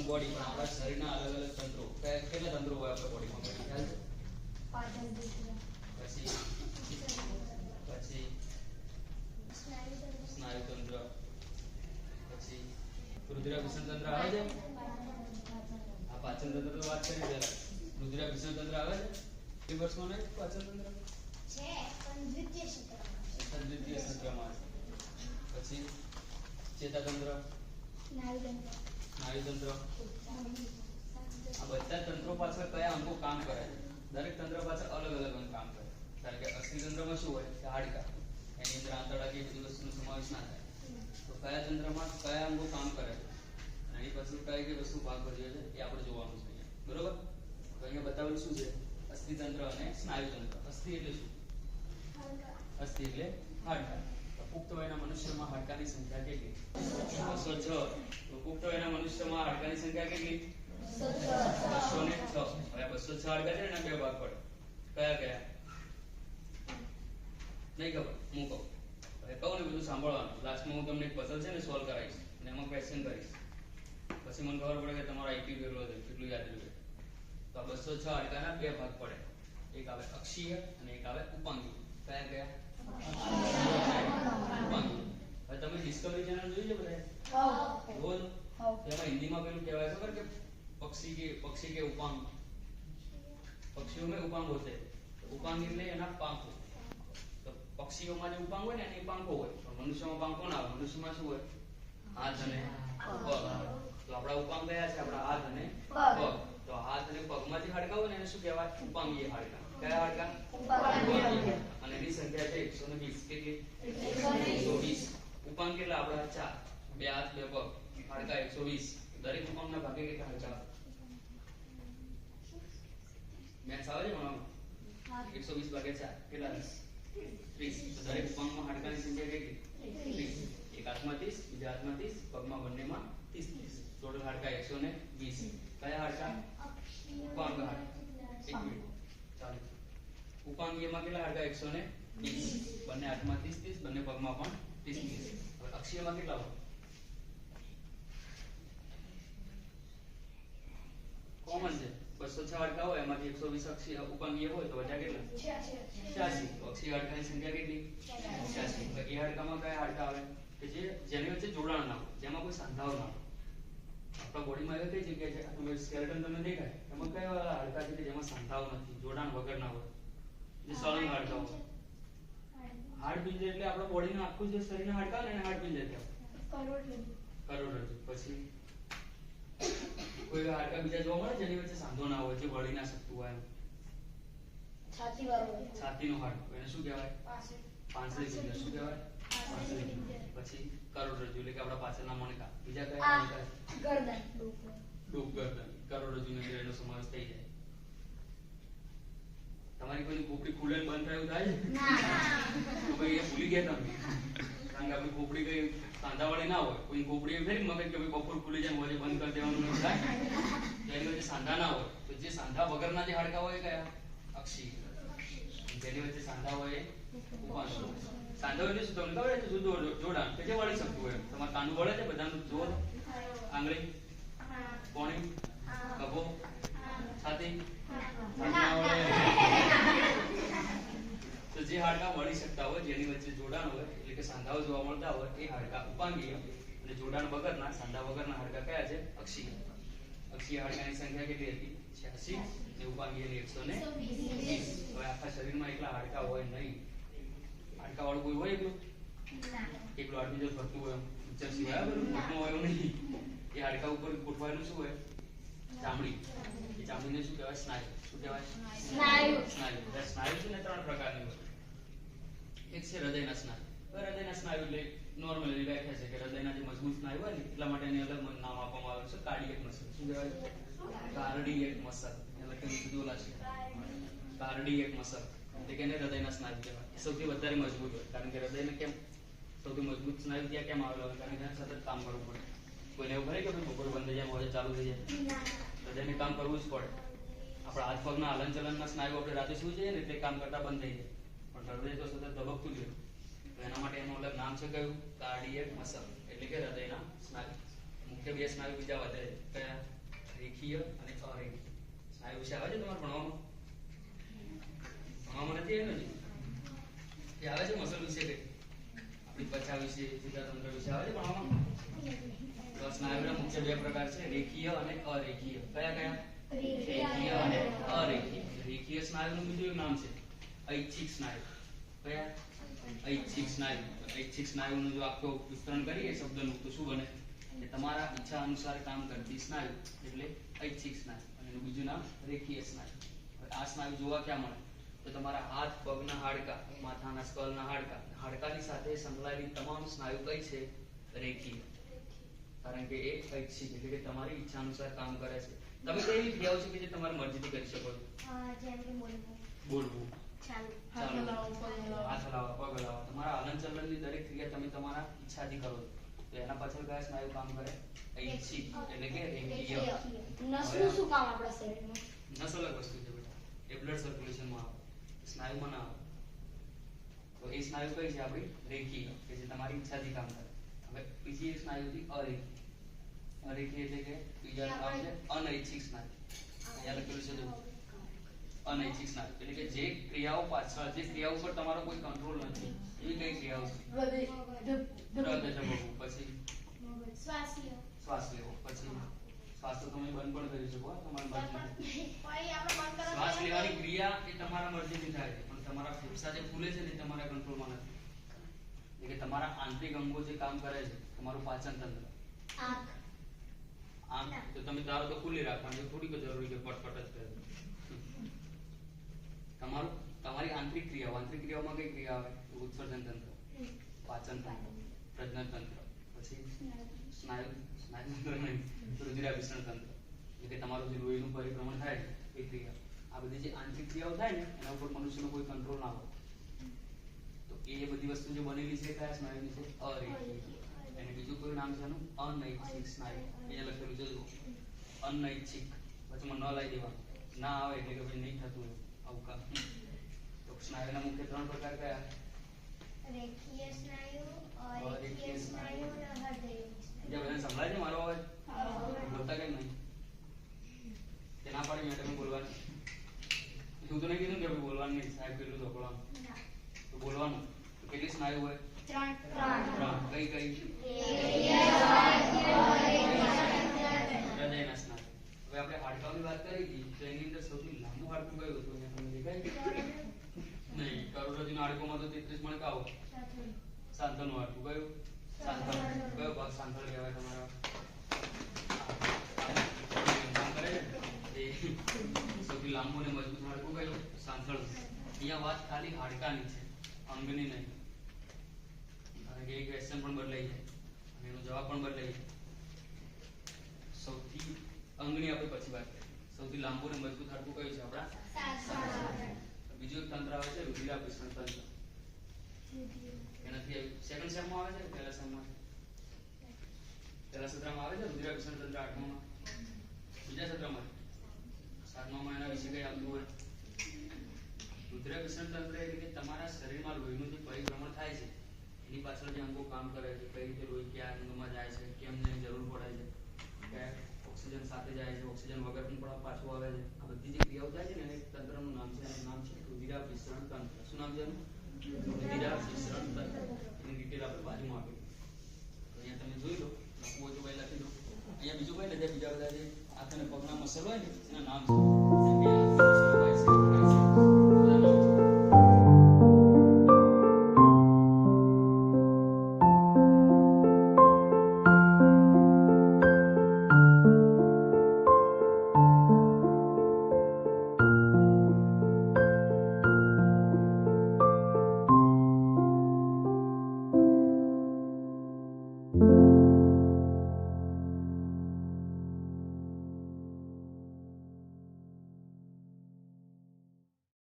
Human body પણ આપણા શરીરના અલગ અલગ તંત્રો કેટલા તંત્રો હોય આપણા બોડીમાં ખ્યાલ છે? પછી પછી સ્નાયુ તંત્ર પછી રુધિરાભિસરણ તંત્ર આવે છે? આ પાચન તંત્ર તો વાત કરી પહેલા. રુધિરાભિસરણ તંત્ર આવે છે? કેટલી વર્ષમાં પાચન તંત્ર? દ્વિતીય સંક્રમણ પછી ચેતાતંત્ર? સ્નાયુતંત્ર. કયા તંત્રમાં કયા અંગો કામ કરે? અને એની પાછળ કઈ કઈ વસ્તુ ભાગ ભજવે છે? એ આપણે જોવાનું છે બરોબર? તો અહીંયા બતાવેલું શું છે? અસ્થિતંત્ર અને સ્નાયુતંત્ર અસ્થિ એટલે શું? અસ્થિ એટલે હાડકા. પુખ્ત વયના મનુષ્યમાં હાડકાની સંખ્યા કેટલી? પુખ્ત વયના મનુષ્યમાં હાડકાની સંખ્યા કેટલી? બસો ને છ. હવે બસો છ હાડકા છે એના બે ભાગ પડે. કયા કયા? નહીં ખબર. હું કહું. હવે કહું ને, બધું સાંભળવાનું. લાસ્ટમાં હું તમને એક પઝલ છે ને સોલ્વ કરાવીશ. અને એમાં ક્વેશ્ચન કરીશ. પછી મને ખબર પડે કે તમારો આઈક્યુ કેટલો છે, કેટલું યાદ રહ્યું તો આ બસો છ હાડકાના બે ભાગ પડે. એક આવે અક્ષીય અને એક આવે ઉપાંગી. કયા કયા? તમે ડિસ્કવરી ઉપાંગ? પાંખો. હોય ને એની પાંખો ના હોય મનુષ્યમાં શું હોય? હાથ અને પગ તો આપણા છે? આપણા હાથ અને પગ. તો હાથ અને પગમાં જે હાડકા હોય ને એને શું કહેવાય? ઉપાંગીય હાડકા. કયા હાડકા? ઉપાંગીય. અને એની સંખ્યા છે 120 કેટલી 120 ઉપાંગ કેટલા આપણા ચાર બે હાથ બે પગ હાડકા 120 દરેક ઉપાંગના ભાગે કેટલા હાડકા મેથ્સ આવે છે ભણવામાં એકસો વીસ ભાગે ચાર કેટલા ત્રીસ તો દરેક ઉપાંગમાં હાડકાની સંખ્યા કેટલી ત્રીસ એક હાથમાં ત્રીસ બીજા હાથમાં ત્રીસ પગમાં બંનેમાં ત્રીસ ત્રીસ ટોટલ હાડકા એકસો ને વીસ કયા હાડકા ઉપાંગ હાડકા એક મિનિટ ચાલો ઉપાંગીયમાં કેટલા હાડકા એકસો ને વીસ બંને હાથમાં ત્રીસ ત્રીસ બંને પગમાં પણ ત્રીસ ત્રીસ હવે અક્ષીયમાં કેટલા હોય કોમન છે બસો છ હાડકા હોય એમાંથી એકસો વીસ અક્ષીય ઉપાંગીય હોય તો વધ્યા કેટલા છ્યાસી તો અક્ષીય હાડકાની સંખ્યા કેટલી છ્યાસી તો એ હાડકામાં કયા હાડકા આવે કે જે જેની વચ્ચે જોડાણ ના હોય, જેમાં કોઈ સાંધાઓ ના હોય। આપણા બોડીમાં એવી કઈ જગ્યા છે? તમે સ્કેલેટન તમને દેખાય? એમાં કયા વાળા હાડકા છે કે જેમાં સાંધાઓ નથી, જોડાણ વગર ના હોય? જે સળંગ હાડકાઓ હાડપિંજર એટલે આપણા બોડીનું આખું જે શરીરના હાડકા ને હાડપિંજર કહેવાય. કરોડરજ્જુ. પછી કોઈ હાડકા બીજા જોવા મળે જેની વચ્ચે સાંધો ના હોય જે વળી ના શકતું હોય એમ. છાતીનું હાડકું. એને શું કહેવાય? પાંસળી પિંજર શું કહેવાય? પછી કરોડરજ્જુ. એટલે કે આપણા પાછળના મણકા. બીજા કયા મણકા? ડોક ગરદન. કરોડરજ્જુની અંદર એનો સમાવેશ થઈ જાય. તમારી કોઈ ખોપડી ખુલે બંધ થાય એવું થાય તો ભાઈ એ ભૂલી ગયા તમે. કારણ કે આપણી ખોપડી કઈ સાંધાવાળી ના હોય. કોઈ ખોપડી એવી ફેરી મગજ કે ભાઈ બપોર ખુલી જાય મોજે બંધ કરી દેવાનું એવું થાય? તો એની વચ્ચે સાંધા ના હોય. તો જે સાંધા વગરના જે હાડકા હોય કયા? અક્ષી. જેની વચ્ચે સાંધા હોય એ ઉપાંશુ. સાંધા હોય શું તમને ખબર છે જોડાણ? કે જે વળી શકતું હોય તમારે કાંડું વળે છે બધાનું? જોર આંગળી. કોણી. વળે. તો જે હાડકા મળી શકતા હોય જેની વચ્ચે જોડાણ હોય એટલે કે સાંધાઓ જોવા મળતા હોય એ હાડકા ઉપાંગીય અને જોડાણ વગરના સાંધા વગરના હાડકા કયા છે? અક્ષીય. અક્ષીય હાડકાની સંખ્યા કેટલી હતી? 86 ને ઉપાંગીયની 120 હવે આખા શરીરમાં એકલા હાડકા હોય નહીં. હાડકા વાળું કોઈ હોય એકલું? એકલું હાડપિંજર ફરતું હોય પિક્ચર સિવાય બધું ફરતું હોય એવું નહીં. એ હાડકા ઉપર ગોઠવાયેલું શું હોય? ચામડી. એ ચામડીને શું કહેવાય? સ્નાયુ. શું કહેવાય? સ્નાયુ. સ્નાયુ. સ્નાયુ છે ને ત્રણ પ્રકારની હોય એક છે હૃદયના સ્નાયુ હૃદયના સ્નાયુ એટલે નોર્મલી વ્યાખ્યા છે કે હૃદયના જે મજબૂત સ્નાયુ હોય ને એટલા માટે એને અલગ નામ આપવામાં આવ્યું છે કાર્ડિયક મસલ શું કહેવાય? કાર્ડિયક મસલ એટલે કે કીધું ઓલા છે. કાર્ડિયક મસલ એટલે કે એને હૃદયના સ્નાયુ કહેવાય. સૌથી વધારે મજબૂત હોય. કારણ કે હૃદયને કેમ? સૌથી મજબૂત સ્નાયુ ત્યાં કેમ આવેલો હોય? કારણ કે સતત કામ કરવું પડે. કોઈને એવું ખરે કે બપોર બંધ થઈ જાય, મોડે ચાલુ થઈ જાય. હૃદયને કામ કરવું જ પડે. આપણા હાથ પગના હલન ચલનના સ્નાયુ આપણે રાતે સુઈ જઈએ ને એટલે કામ કરતા બંધ થઈ જાય. પણ હૃદય તો સતત ધબકતું જ તો એના માટે એનું અલગ નામ છે કયું? Cardiac muscle. એટલે કે હૃદયના સ્નાયુ. મુખ્ય બે સ્નાયુ બીજા વધે કયા? રેખીય અને અરેખીય. સ્નાયુ વિશે આવે છે તમારે ભણવામાં? ભણવામાં નથી એનું એ આવે છે મસલ વિશે કઈ? આપણી ત્વચા વિશે ચેતાતંત્ર વિશે આવે છે ભણવામાં? તો સ્નાયુના મુખ્ય બે પ્રકાર છે રેખીય અને અરેખીય. કયા કયા? રેખીય અને અરેખીય. રેખીય સ્નાયુનું બીજું નામ છે. ઐચ્છિક સ્નાયુ કયા? ઐચ્છિક સ્નાયુ ઐચ્છિક સ્નાયુનું જો આખો વિસ્તરણ કરીએ શબ્દનું તો શું બને? એટલે તમારા ઈચ્છા અનુસાર કામ કરતી સ્નાયુ એટલે ઐચ્છિક સ્નાયુ અને એનું બીજું નામ રેખીય સ્નાયુ. આ સ્નાયુ જોવા ક્યાં મળે? તો તમારા હાથ પગના હાડકા માથાના સ્કલના હાડકા. હાડકાની સાથે સંકળાયેલી તમામ સ્નાયુ કઈ છે? રેખીય. કારણ કે એ ઐચ્છિક એટલે કે તમારી ઈચ્છા અનુસાર કામ કરે છે. તમે કઈ ક્રિયાઓ છે કે જે તમારી મરજીથી કરી શકો છો? જેમ કે બોલવું. હાથ હલાવો, પગ હલાવો. હાથ હલાવવા પગ હલાવવા તમારા હલન ચલનની દરેક ક્રિયા તમે તમારા ઈચ્છાથી કરો તો એના પાછળ કયા સ્નાયુ કામ કરે? ઐચ્છિક એટલે કે રેખીય નસનું શું કામ આપણા શરીરમાં? નસ અલગ વસ્તુ છે બેટા. એ બ્લડ સર્ક્યુલેશનમાં આવે. સ્નાયુમાં ના આવે. તો એ સ્નાયુ કઈ છે આપણી? રેખીય કે જે તમારી ઈચ્છાથી કામ કરે. હવે બીજી એક સ્નાયુ હતી અરેખી. અરેખી એટલે કે બીજા નામ છે અનૈચ્છિક સ્નાયુ. અહીંયા લખેલું છે જો અનૈચ્છિક સ્નાયુ એટલે કે જે ક્રિયાઓ પાછળ જે ક્રિયા ઉપર તમારો કોઈ કંટ્રોલ નથી એવી કઈ ક્રિયાઓ છે? હૃદય ધબકવું પછી? શ્વાસ લેવો પછી? શ્વાસ તો તમે બંધ પણ કરી શકો હો, તમારી શ્વાસ લેવાની ક્રિયા એ તમારા મરજીથી થાય છે પણ તમારા ફેફસા જે ફૂલે છે ને એ તમારા કંટ્રોલમાં નથી. એટલે કે તમારા આંતરિક અંગો જે કામ કરે છે તમારું પાચન તંત્ર. આંખ. આમ તો તમે ધારો તો ખુલ્લી રાખવાની થોડીક જરૂરી છે પટપટ જ કરે. તમારું તમારી આંતરિક ક્રિયાઓ આંતરિક ક્રિયાઓમાં કઈ ક્રિયા આવે? ઉત્સર્જન તંત્ર પાચન તંત્ર પ્રજનન તંત્ર પછી સ્નાયુ સ્નાયુ તંત્ર નહીં રુધિરાભિસરણ તંત્ર. એટલે કે તમારું જે લોહીનું પરિભ્રમણ થાય એ ક્રિયા. આ બધી જે આંતરિક ક્રિયાઓ થાય ને એના ઉપર મનુષ્યનો કોઈ કંટ્રોલ ના હોય. તો એ બધી વસ્તુ જે બનેલી છે કયા સ્નાયુની છે? અરેખીય. અને બીજું કોઈ નામ છે એનું? અનૈચ્છિક સ્નાયુ. એ લખેલું છે. અનૈચ્છિક. વચમાં ન લઈ દેવાનું. ના આવે એટલે કે ભાઈ નહીં થતું કામ તો સ્નાયુના મુખ્ય ત્રણ પ્રકાર કયા? રેખીય સ્નાયુ અરેખીય સ્નાયુ. અને હૃદય બીજા બધાને સંભળાય છે મારો અવાજ? બોલતા કેમ નહીં? કે ના પાડી મેડમે બોલવાની? તું તો નહીં કીધું કે બોલવાનું નહીં. સાહેબ કેટલું ઢોકળવાનું તો બોલવાનું. કેટલી સ્નાયુ હોય? ત્રણ. ત્રણ. ત્રણ. કઈ કઈ હૃદયના સ્નાયુ હવે આપણે હાડકાની વાત સૌથી લાંબુ અને મજબૂત હાડકું કયું? સાંથળ અહીંયા વાત ખાલી હાડકાની છે, અંગની નહીં. કારણ કે એ ક્વેશ્ચન પણ બદલાઈ જાય. એનો જવાબ પણ બદલાઈ જાય. સૌથી અંગની આપણે પછી વાત કરીએ. સૌથી લાંબુ અને મજબૂત હાડકું કયું છે આપણા? બીજું એક તંત્ર આવે છે રુધિરાભિસરણ તંત્ર. એનાથી સેકન્ડ સેમમાં આવે છે પહેલા સેમમાં પહેલા સત્રમાં આવે છે રુધિરાભિસરણ તંત્ર આઠમામાં બીજા સત્રમાં? સાતમામાં એના વિશે કઈ આવતું હોય? રુધિરાભિસરણ તંત્ર એટલે કે તમારા શરીરમાં લોહીનું જે પરિભ્રમણ થાય છે એની પાછળ જે અંગો કામ કરે છે કઈ રીતે લોહી કયા અંગમાં જાય છે કેમ જરૂર પડે છે ઓક્સિજન સાથે જાય છે, ઓક્સિજન વગર પણ પાછું આવે છે. આ બધી જે ક્રિયાઓ થાય છે ને એક તંત્રનું નામ છે, એનું નામ છે રુધિરાભિસરણ તંત્ર. શું નામ છે એનું? રુધિરાભિસરણ તંત્ર. એની ડિટેલ આપણે બાજુમાં આપી અહીંયા તમે જોઈ લો લખવું હોય તો ભાઈ લખી દો. અહીંયા બીજું કઈ નથી બીજા બધા જે હાથ અને પગના મસલ હોય ને, એના નામ છે.